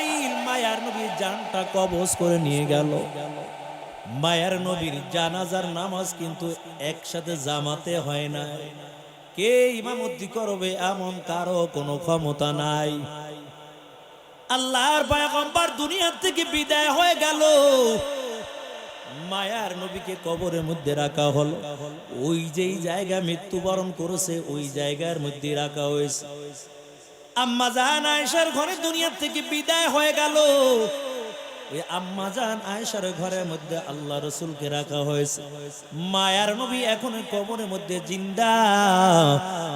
আজরাইল মায়ার নবীর জানটা কবজ করে নিয়ে গেল। মায়ার নবীর জানাজার নামাজ কিন্তু একসাথে জামাতে হয় না। কে ইমামতি করবে এমন কারও কোনো ক্ষমতা নাই। আল্লাহর পয়গম্বর দুনিয়া থেকে বিদায় হয়ে গেল। মায়ার নবীকে কবরের মধ্যে রাখা হলো। ওই যেই জায়গা মৃত্যুবরণ করেছে, ওই জায়গার মধ্যে রাখা হয়েছে। আম্মা জান আয়েশার ঘরে দুনিয়ার থেকে বিদায় হয়ে গেল। ওই আম্মা জান আয়েশার ঘরের মধ্যে আল্লাহ রসুলকে রাখা হয়েছে। মায়ার নবী এখন কবরের মধ্যে জিন্দা।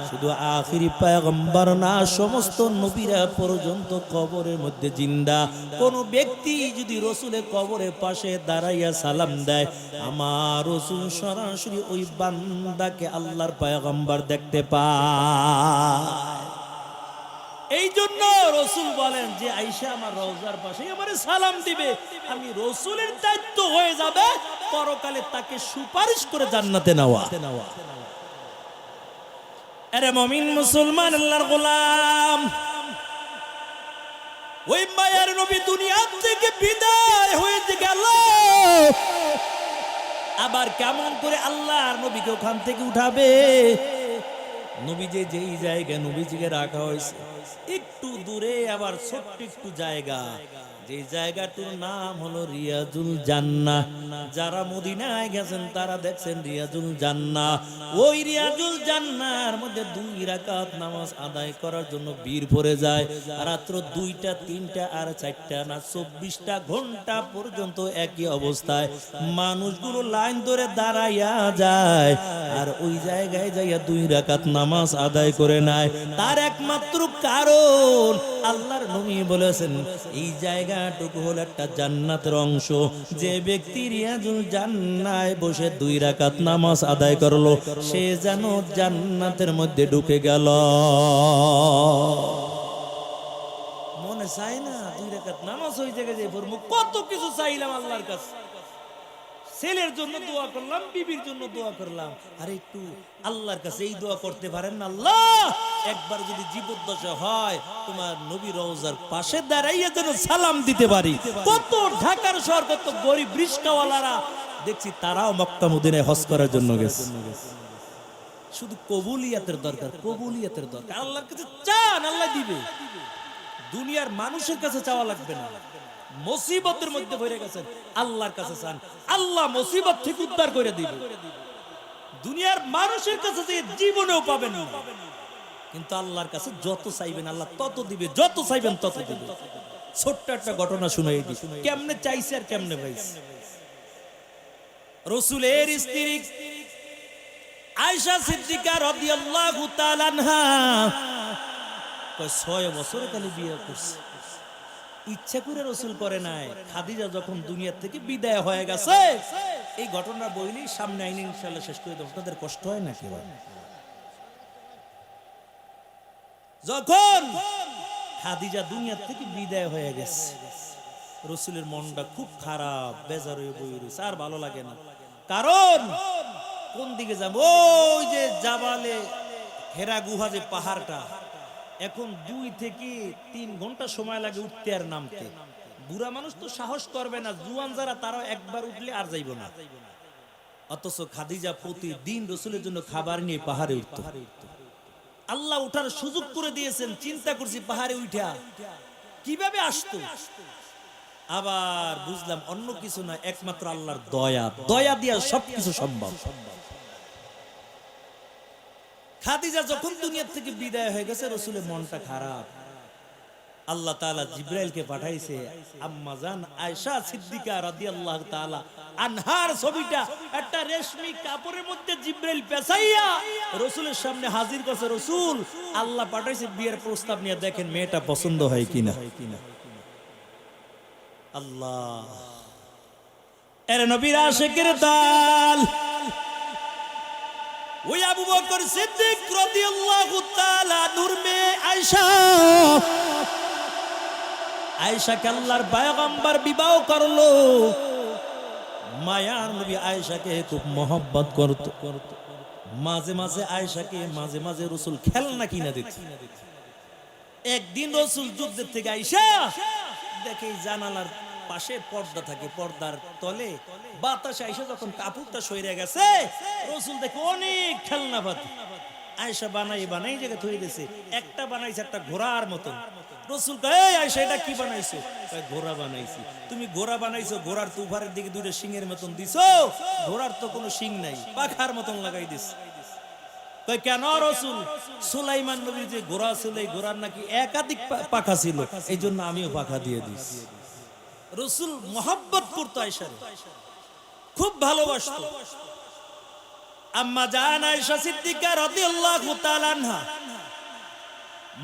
শুধু আখিরি পয়গম্বর না, সমস্ত নবীরা পর্যন্ত কবরের মধ্যে জিন্দা। কোন ব্যক্তি যদি রসুলের কবরের পাশে দাঁড়াইয়া সালাম দেয়, আমার রসুল সরাসরি ওই বান্দাকে আল্লাহর পয়গম্বর দেখতে পায়। এই জন্য রসুল বলেন যে আইসা আমার রওজার পাশে আমার সালাম দিবে। আমি রসুলের দায়িত্ব হয়ে যাবে। পরকালে তাকে সুপারিশ করে জান্নাতে নেওয়া। আরে মমিন মুসলমান, আল্লাহর গোলাম। ওই মায়ের নবী দুনিয়া থেকে বিদায় হয়ে গেল আবার কেমন করে আল্লাহর নবীকে ওখান থেকে উঠাবে? নবী যে যেই জায়গায় নবীজিকে রাখা হয়েছে একটু দূরে আবার ছোট্ট একটু জায়গা। যে জায়গাটার নাম হলো রিয়াজুল জান্নাহ। যারা মদিনায় গেছেন, তারা দেখছেন রিয়াজুল জান্নাহ। ওই রিয়াজুল জান্নার মধ্যে দুই রাকাত নামাজ আদায় করার জন্য বীর ভরে যায়। রাত্র দুইটা, তিনটা আর চারটা না, চব্বিশটা ঘণ্টা পর্যন্ত একই অবস্থায়। মানুষগুলো লাইন ধরে দাঁড়াইয়া যায় আর ওই জায়গায় যাইয়া দুই রাকাত নামাজ আদায় করে নেয়। তার একমাত্র কারণ আল্লাহর নবী বলেছেন, এই হলো একটা জান্নাতের অংশ। যে ব্যক্তি রিয়াজুল জান্নায় বসে দুই রাকাত নামাজ আদায় করল, সে যেন জান্নাতের মধ্যে ঢুকে গেল। মনে চাই না দুই রাকাত নামাজ হয়ে জায়গায় যে কত কিছু চাইলাম আল্লাহর কাছে। ছেলের জন্য দোয়া করলাম, বিবির জন্য দোয়া করলাম। আর একটু আল্লাহর কাছে এই দোয়া করতে পারেন না? আল্লাহ! একবার যদি জীবদ্দশা হয়, তোমার নবী রওজার পাশে দাঁড়াইয়া যেন সালাম দিতে পারি। কত ঢাকার শহর, কত গরিব রিস্কাওয়ালারা। দেখছি তারাও মক্কা মদিনায় হজ করার জন্য গেছে। শুধু কবুলিয়াতের দরকার কবুলিয়াতের দরকার। আল্লাহর কাছে চান, আল্লাহ দিবে। দুনিয়ার মানুষের কাছে চাওয়া লাগবে না। মুসিবতের মধ্যে পড়ে গেছেন। আল্লাহর কাছে চান। আল্লাহ মুসিবত থেকে উদ্ধার করে দিবে। দুনিয়ার মানুষের কাছে যে জীবনেও পাবেন না। কিন্তু আল্লাহর কাছে যত চাইবেন, আল্লাহ তত দিবে। যত চাইবেন তত দিবে। ছোট্ট একটা ঘটনা দিই। কেমনে চাইছে আর কেমনে পাইছে? রসুলের স্ত্রী আয়সা সিদ্দিকা রাদিয়াল্লাহু তাআলা ছয় বছর কালে বিয়ে করছে। ইচ্ছা করে রসুল করে নাই। খাদিজা যখন দুনিয়া থেকে বিদায় হয়ে গেছে, এই ঘটনা বইলি সামনে আইনে ইনশাল্লাহ শেষ করে দেবো। আপনাদের কষ্ট হয় না কেউ যখন খাদিজা দুনিয়া থেকে বিদায় হয়ে গেছে, রসুলের মনটা খুব খারাপ, বেজার হয়ে বই রয়েছে, আর ভালো লাগে না। কারণ কোন দিকে যাব? ওই যে জাবালে হেরা গুহা যে পাহাড়টা এখন দুই থেকে তিন ঘণ্টা সময় লাগে উঠতে আর নামতে। বুড়া মানুষ তো সাহস করবে না, জুয়ান যারা তারা একবার উঠলে আর যাইব না। অথচ খাদিজা প্রতিদিন রসুলের জন্য খাবার নিয়ে পাহাড়ে উঠত। আল্লাহ উঠার সুযোগ করে দিয়েছেন, চিন্তা করছি পাহাড়ে উঠা। কীভাবে আসতো? আবার বুঝলাম অন্য কিছু না একমাত্র আল্লাহর দয়া। দয়া দিয়া সবকিছু সম্ভব। খাদিজা যখন দুনিয়া থেকে বিদায় হয়ে গেছে, রসুলের মনটা খারাপ। আল্লাহ তাআলা জিব্রাইলকে পাঠাইছে আয়েশা সিদ্দিকা রাদিয়াল্লাহু তাআলা আনহার ছবিটা, একটা রেশমি কাপড়ের মধ্যে জিব্রাইল পেছাইয়া রসুলের সামনে হাজির করছে। রসুল, আল্লাহ পাঠাইছে, বিয়ের প্রস্তাব নিয়ে দেখেন মেয়েটা পছন্দ হয় কিনা। আল্লাহ। এর নবীর আশিকের দাল আবু বকর সিদ্দিক রাদিয়াল্লাহু তাআলা নূর মে আয়েশা। আয়েশাকে আল্লাহর পয়গম্বর বিবাহ করল। মায়ার নবী আয়েশাকে খুব মোহব্বত করত। মাঝে মাঝে আয়েশাকে মাঝে মাঝে রসুল খেলনা কিনা দিত। একদিন রসুল যুদ্ধের থেকে আইসা দেখে জানালার পাশে পর্দা থাকে, পর্দার তলে। বাতাস আইসা যখন কাপড়টা সইরে গেছে, রসুল দেখে অনেক খেলনা পাতি আয়সা বানাই বানাই জায়গা থই দিয়েছে একটা বানাইছে একটা ঘোড়ার মতন। রসুল কি বানাইছো? ঘোড়া তুমি বানাইছো, ঘোড়ার দিকে মতন দিছো। ঘোড়ার তো কোনো নাই, পাখার মতন লাগাই দিস কেন রসুল? যে ঘোড়া ছিল ঘোড়ার নাকি একাধিক পাখা ছিল। এই জন্য আমিও পাখা দিয়ে দিছি। রসুল মোহাব্বত করতো আয়সারে খুব ভালোবাসতো। আম্মা জান আয়েশা সিদ্দিকা রাদিয়াল্লাহু তাআলা আনহা,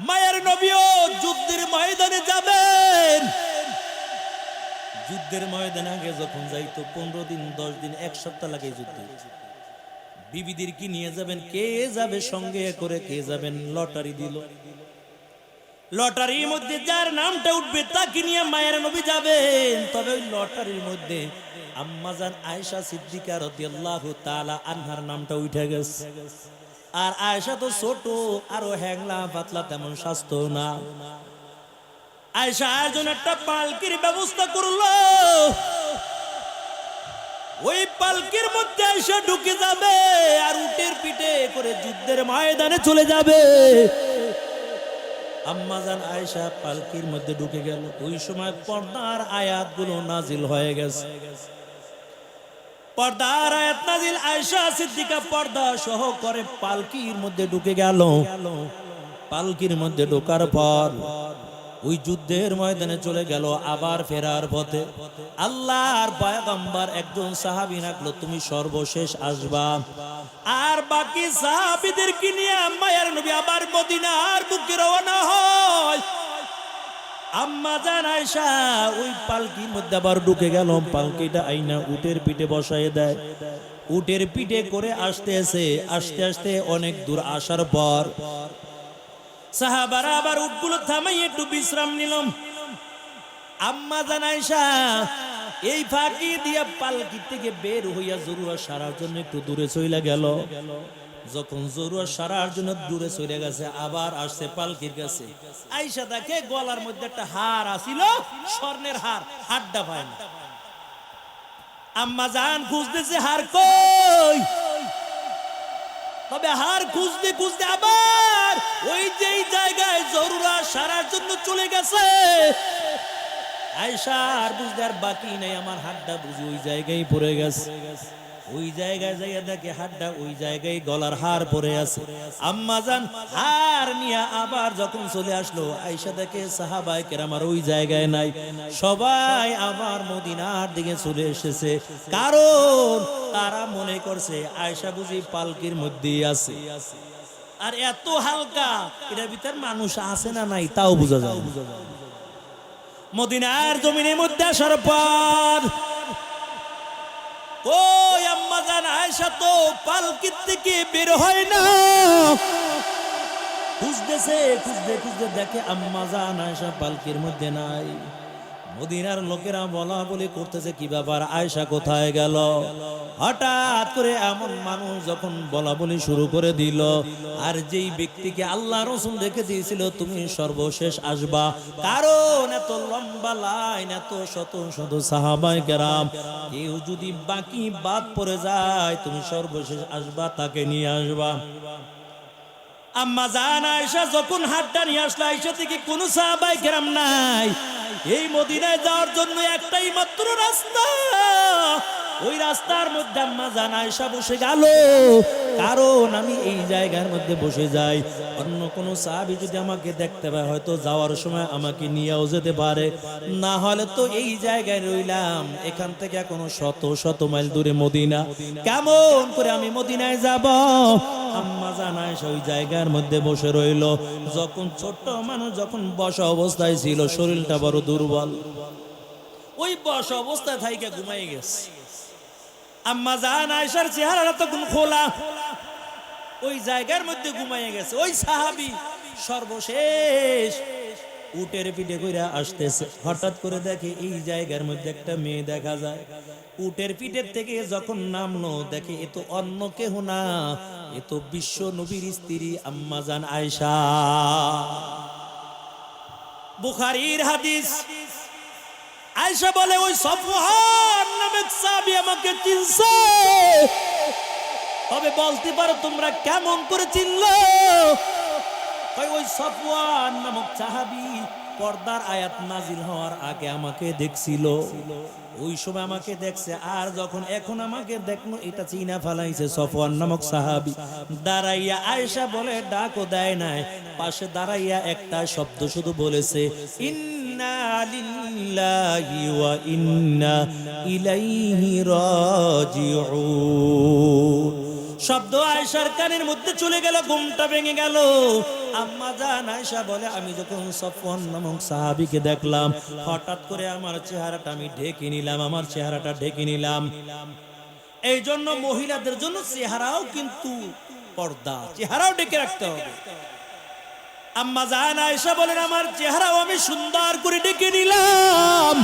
মায়ের নবীও যুদ্ধের ময়দানে যাবেন। যুদ্ধের ময়দানে আগে যখন যাইতো, পনেরো দিন, দশ দিন, এক সপ্তাহ লাগে যুদ্ধ। বিবিদের কি নিয়ে যাবেন, কে যাবে, সঙ্গে করে কে যাবেন, লটারি দিল। লটারির মধ্যে যার নামটা উঠবে, তাকে নিয়ে মায়ের নবী যাবেন। তবে ওই লটারির মধ্যে আম্মাজান আয়েশা সিদ্দিকা রাদিয়াল্লাহু তাআলা আনহার নামটা উঠে গেছে। আর আয়েশা তো ছোট, আরও হ্যাংলা পাতলা তেমন স্বাস্থ্য না। আয়েশা আয়োজন একটা পালকির ব্যবস্থা করল। ওই পালকির মধ্যে এসে ঢুকে যাবে আর উটের পিঠে করে যুদ্ধের ময়দানে চলে যাবে। আম্মাজান আয়েশা পালকির মধ্যে ঢুকে গেল। ওই সময় পর্দার আয়াতগুলো নাজিল হয়ে গেছে। পর্দার আয়াত নাজিল আয়েশা সিদ্দিকা পর্দা সহ করে পালকির মধ্যে ঢুকে গেল। পালকির মধ্যে ঢোকার পর ওই যুদ্ধের ময়দানে চলে গেল আবার ফেরার পথে। আল্লাহর পয়গম্বর একজন সাহাবী রাখল, তুমি সর্বশেষ আসবা। আর বাকি সাহাবীদেরকে নিয়ে নবী আবার মদিনার বুকে রওনা হয়। আম্মা ওই পালকির মধ্যে আবার ঢুকে পালকিটা আইনা উটের পিঠে বসায় দেয়। উটের পিঠে করে আসতেছে আস্তে আস্তে অনেক দূর আসার পর সাহাবারা আবার উটগুলো থামাই একটু বিশ্রাম নিলাম। আম্মা জান আয়সা এই ফাঁকি দিয়া পালকি থেকে বের হইয়া জরুরা সারার জন্য একটু দূরে চইলা গেল। যখন জরুরা সারার জন্য দূরে চলে গেছে, আবার আসছে পালকির কাছে। আইসা দেখে গলার মধ্যে একটা হার আসিল স্বর্ণের হার হাড্ডা পায় না। আম্মা জান খুঁজতেছে, হার কই? তবে হার খুঁজতে খুঁজতে আবার ওই যেই জায়গায় জরুরা সারার জন্য চলে গেছে। আয়সা আর বুঝতে আর বাকি নাই, আমার হাতটা বুঝি ওই জায়গায় পড়ে গেছে। ওই জায়গায় যাইয়া দেখে হাতটা ওই জায়গায় গলার হার পরে আছে। আম্মা জান, হার নিয়ে আবার যখন চলে আসলো আয়সা দেখে সাহাবাই কেরামার ওই জায়গায় নাই। সবাই আবার মদিনার দিকে চলে এসেছে। কারণ তারা মনে করছে আয়সা বুঝি পালকির মধ্যেই আছে। আর এত হালকা, এটার ভিতর মানুষ আছে না নাই, তাও বোঝা যায় মদিনার জমিনের মধ্যে আসার পর ওই আম্মা জান আয়সা তো পালকির থেকে বের হয় না। খুঁজতেছে, খুঁজতে খুঁজতে দেখে আম্মা জান আয়সা পালকির মধ্যে নাই। মদিনার লোকেরা বলা বলি করতেছে, কি ব্যাপার? আয়সা কোথায় গেল? হঠাৎ করে এমন মানুষ যখন বলা বলি শুরু করে দিল, আর যেই ব্যক্তিকে আল্লাহ রসুল রেখে দিয়েছিল, তুমি সর্বশেষ আসবা। কারণ এত লম্বা লাইন, এত শত শত সাহাবাই কেরাম, কেউ যদি বাকি বাদ পড়ে যায়, তুমি সর্বশেষ আসবা, তাকে নিয়ে আসবা। আম্মা জান আয়েশা যখন হাতটা নিয়ে আসলো, আয়েশা থেকে কোনো সাহাবাই কেরাম নাই। এই মদিনায় যাওয়ার জন্য একটাই মাত্র রাস্তা। ওই রাস্তার মধ্যে আম্মা জান আয়েশা বসে গেল। কারণ আমি এই জায়গার মধ্যে বসে যাই। অন্য কোনো সাহাবি যদি আমাকে দেখতে পায়, হয়তো যাওয়ার সময় আমাকে নিয়েও যেতে পারে। না হলে তো এই জায়গায় রইলাম। এখান থেকে এখনও শত শত মাইল দূরে মদিনা। কেমন করে আমি মদিনায় যাব? আম্মা জানায় ওই জায়গার মধ্যে বসে রইল। যখন ছোট্ট মানুষ যখন বসা অবস্থায় ছিল, শরীরটা বড় দুর্বল। ওই বসা অবস্থায় থাইকে ঘুমাই গেছে। আম্মা জান আয়সার চেহারাটা তখন খোলা। ওই জায়গার মধ্যে ঘুমাইয়ে গেছে। ওই সাহাবি সর্বশেষ উটের পিঠে কইরা আসতেছে। হঠাৎ করে দেখে এই জায়গার মধ্যে একটা মেয়ে দেখা যায়। উটের পিঠের থেকে যখন নামলো, দেখে এ তো অন্য কেহ না। এ তো বিশ্ব নবীর স্ত্রী আম্মাজান আয়সা বুখারীর হাদিস। আয়েশা বলে, ওই সফওয়ান নামক সাহাবী আমাকে চিনছে। তবে বলতে পারো তোমরা কেমন করে চিনলো? ওই সফওয়ান নামক সাহাবী পর্দার আয়াত নাজিল হওয়ার আগে আমাকে দেখছিল। ওই সময় আমাকে দেখছে, আর যখন এখন আমাকে দেখল, এটা চিনা ফালাইছে, সফওয়ান নামক সাহাবী। দাঁড়াইয়া আয়েশা বলে, ডাকও দেয় নাই। পাশে দাঁড়াইয়া একটা শব্দ শুধু বলেছে, ইন্না ইন্না ইলাইহি রাজিউন। শব্দ আয়সার কানের মধ্যে চলে গেল, ঘুমটা ভেঙে গেল। আম্মা জান আয়সা বলে, আমি যখন সফন নামক সাহাবিকে দেখলাম, হঠাৎ করে আমার চেহারাটা আমি ঢেকে নিলাম, আমার চেহারাটা ঢেকে নিলাম। এই জন্য মহিলাদের জন্য চেহারাও কিন্তু পর্দা, চেহারাও ঢেকে রাখতে হবে। আম্মা জান আয়সা বলেন, আমার চেহারাও আমি সুন্দর করে ডেকে নিলাম।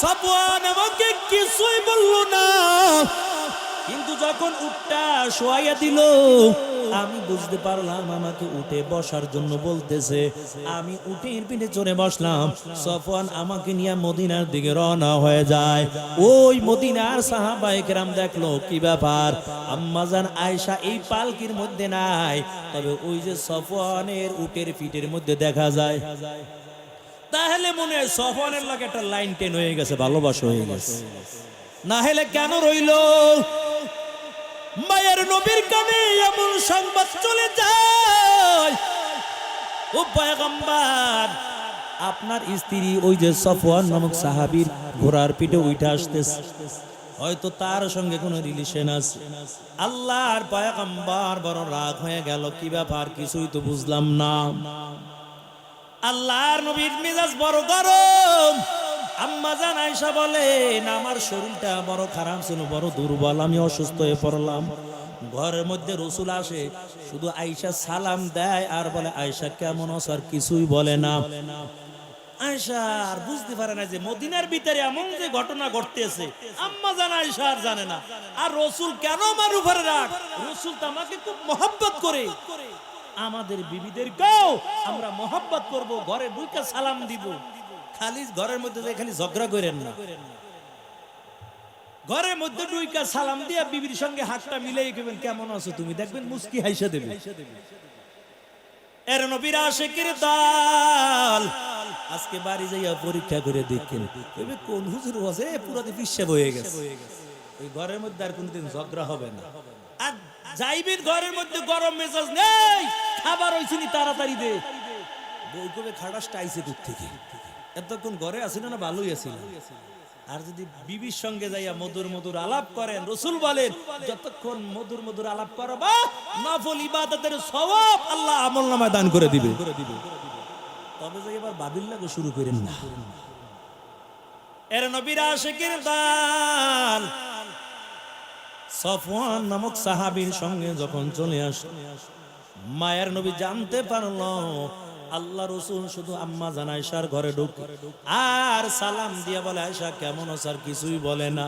সফওয়ান আমাকে কিছুই বলল না। কিন্তু যখন উঠটা শোয়াইয়া দিল, আমি বুঝতে পারলাম আমাকে উঠে বসার জন্য বলতেছে, আমি উঠের পিঠে চড়ে বসলাম। সফওয়ান আমাকে নিয়ে মদিনার দিকে রওনা হয়ে যায়। ওই মদিনার সাহাবায়ে কেরাম দেখল, কি ব্যাপার? আম্মাজান আয়েশা এই পালকির মধ্যে নাই। তবে ওই যে সফওয়ানের উটের পিঠের মধ্যে দেখা যায়। তাহলে মনে হয় সফওয়ানের লাগে একটা লাইন টেন হয়ে গেছে, ভালোবাসা হয়ে গেছে। না হলে কেন রইল? মায়ের নবীর কানে এমন সংবাদ চলে যায়। ও আপনার স্ত্রী ওই যে সফওয়ান নামক সাহাবীর ঘোড়ার পিঠে উঠে আসতেছে। হয়তো তার সঙ্গে কোনো রিলেশন আছে। আল্লাহর পয়গম্বর বড় রাগ হয়ে গেল। কি ব্যাপার? কিছুই তো বুঝলাম না। আল্লাহর নবীর মেজাজ বড় গরম। আম্মা জান আয়েশা বলেন আমার শরীরটা বড় খারাপ ছিল, বড় দুর্বল, আমি অসুস্থ হয়ে পড়লাম। ঘরের মধ্যে রসুল আসে, শুধু আয়েশা সালাম দেয়, আর বলে, আয়েশা, কেমন আছো? আর কিছুই বলে না। আয়েশা আর বুঝতে পারে না যে, মদিনার ভিতরে এমন যে ঘটনা ঘটতেছে, আম্মা জান আয়েশা আর জানে না। আর রসুল কেন আমার উপরে রাখ রসুল তো আমাকে খুব মহব্বত করে। আমাদের বিবিদের গাও আমরা মহব্বত করব, ঘরে ঢুকে সালাম দিব। খালি ঘরের মধ্যে খালি ঝগড়া করেন না। ঘরের মধ্যে ডুইকা সালাম দিয়া বিবির সঙ্গে হাতটা মিলাই কেবেন কেমন আছো তুমি? দেখবেন মুস্কি হাইসা দেবে। এর নবীর আশেকের দল। আজকে বাড়ি যাইয়া পরীক্ষা করে দেখেন। এবে কোন হুজুর আছে পুরাতে পিসাব হয়ে গেছে। ওই ঘরের মধ্যে আর কোনদিন ঝগড়া হবে না। আর যাইবেন ঘরের মধ্যে, গরম মেজাজ নেই। খাবার হইছিনি তাড়াতাড়ি দে। বই কবে খাটাসটা আইছে দূর থেকে এতক্ষণ ঘরে আসিল না, ভালোই আসিল আর যদি বিবির সঙ্গে যাইয়া মধুর মধুর আলাপ করেন, রসুল বলেন, যতক্ষণ মধুর মধুর আলাপ করবা, নফল ইবাদতের আল্লাহ আমল নামায় দান করে দিবে। তবে যে এবার বাবিল লাগে শুরু করেন না। এর নবীর আশেকের দান সফওয়ান নামক সাহাবীর সঙ্গে যখন চলে আসে মায়ের নবী জানতে পারল আল্লাহ রসুন শুধু আম্মা জান আয়সার ঘরে ঢুক। আর সালাম দিয়া বলে আয়সা কেমন আসার কিছুই বলে না।